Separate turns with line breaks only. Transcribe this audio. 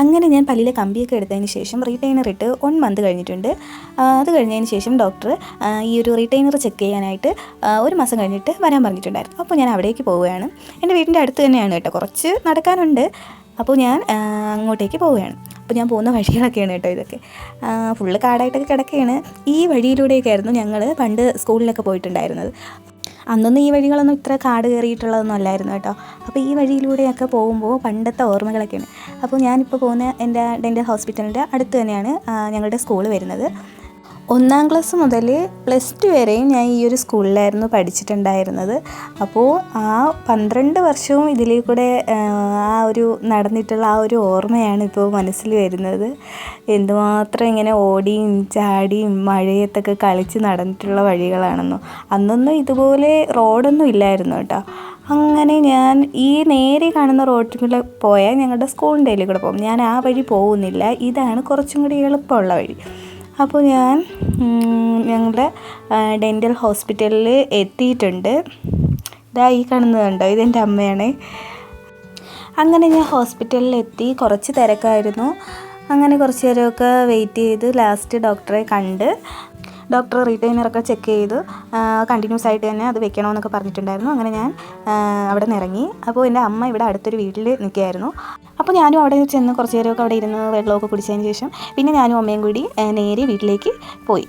അങ്ങനെ ഞാൻ പല്ലിലെ കമ്പിയൊക്കെ എടുത്തതിന് ശേഷം റീറ്റൈനർ ഇട്ട് വൺ മന്ത് കഴിഞ്ഞിട്ടുണ്ട്. അത് കഴിഞ്ഞതിന് ശേഷം ഡോക്ടർ ഈ ഒരു റീറ്റൈനർ ചെക്ക് ചെയ്യാനായിട്ട് ഒരു മാസം കഴിഞ്ഞിട്ട് വരാൻ പറഞ്ഞിട്ടുണ്ടായിരുന്നു. അപ്പോൾ ഞാൻ അവിടേക്ക് പോവുകയാണ്. എന്റെ വീടിന്റെ അടുത്ത് തന്നെയാണ് കേട്ടോ. കുറച്ച് നടക്കാനുണ്ട്. അപ്പോൾ ഞാൻ അങ്ങോട്ടേക്ക് പോവുകയാണ്. അപ്പോൾ ഞാൻ പോകുന്ന വഴികളൊക്കെയാണ് കേട്ടോ ഇതൊക്കെ. ഫുള്ള് കാടായിട്ടൊക്കെ കിടക്കുകയാണ് ഈ വഴിയിലൂടെയൊക്കെ ആയിരുന്നു ഞങ്ങൾ പണ്ട് സ്കൂളിലൊക്കെ പോയിട്ടുണ്ടായിരുന്നത്. അന്നൊന്നും ഈ വഴികളൊന്നും ഇത്ര കാട് കയറിയിട്ടുള്ളതൊന്നും അല്ലായിരുന്നു കേട്ടോ. അപ്പോൾ ഈ വഴിയിലൂടെയൊക്കെ പോകുമ്പോൾ പണ്ടത്തെ ഓർമ്മകളൊക്കെയാണ്. അപ്പോൾ ഞാനിപ്പോൾ പോകുന്ന എന്റെ ഡെന്റൽ ഹോസ്പിറ്റലിന്റെ അടുത്ത് തന്നെയാണ് ഞങ്ങളുടെ സ്കൂൾ വരുന്നത്. ഒന്നാം ക്ലാസ് മുതൽ പ്ലസ് ടു വരെയും ഞാൻ ഈ ഒരു സ്കൂളിലായിരുന്നു പഠിച്ചിട്ടുണ്ടായിരുന്നത്. അപ്പോൾ ആ പന്ത്രണ്ട് വർഷവും ഇതിലേ കൂടെ ആ, ഒരു നടന്നിട്ടുള്ള ആ ഒരു ഓർമ്മയാണ് ഇപ്പോൾ മനസ്സിൽ വരുന്നത്. എന്തുമാത്രം ഇങ്ങനെ ഓടിയും ചാടിയും മഴയത്തൊക്കെ കളിച്ച് നടന്നിട്ടുള്ള വഴികളാണെന്നോ. അന്നൊന്നും ഇതുപോലെ റോഡൊന്നും ഇല്ലായിരുന്നു കേട്ടോ. അങ്ങനെ ഞാൻ ഈ നേരെ കാണുന്ന റോഡിൽ പോയാൽ ഞങ്ങളുടെ സ്കൂളിന്റെ അതിൽ കൂടെ പോകും. ഞാൻ ആ വഴി പോകുന്നില്ല. ഇതാണ് കുറച്ചും കൂടി എളുപ്പമുള്ള വഴി. അപ്പോൾ ഞാൻ ഞങ്ങളുടെ ഡെന്റൽ ഹോസ്പിറ്റലിൽ എത്തിയിട്ടുണ്ട്. ഇതാ ഈ കാണുന്നത് കണ്ടോ? ഇതെന്റെ അമ്മയാണ്. അങ്ങനെ ഞാൻ ഹോസ്പിറ്റലിൽ എത്തി. കുറച്ച് തിരക്കായിരുന്നു. അങ്ങനെ കുറച്ച് നേരമൊക്കെ വെയിറ്റ് ചെയ്ത് ലാസ്റ്റ് ഡോക്ടറെ കണ്ട്. ഡോക്ടർ റീറ്റൈനറൊക്കെ ചെക്ക് ചെയ്ത്. കണ്ടിന്യൂസ് ആയിട്ട് തന്നെ അത് വെക്കണമെന്നൊക്കെ പറഞ്ഞിട്ടുണ്ടായിരുന്നു. അങ്ങനെ ഞാൻ അവിടെ നിന്ന് ഇറങ്ങി അപ്പോൾ എന്റെ അമ്മ ഇവിടെ അടുത്തൊരു വീട്ടിൽ നിൽക്കുകയായിരുന്നു. അപ്പോൾ ഞാനും അവിടെ ചെന്ന് കുറച്ച് നേരമൊക്കെ അവിടെ ഇരുന്ന് വെള്ളമൊക്കെ കുടിച്ചതിന് ശേഷം പിന്നെ ഞാനും അമ്മയും കൂടി നേരെ വീട്ടിലേക്ക് പോയി.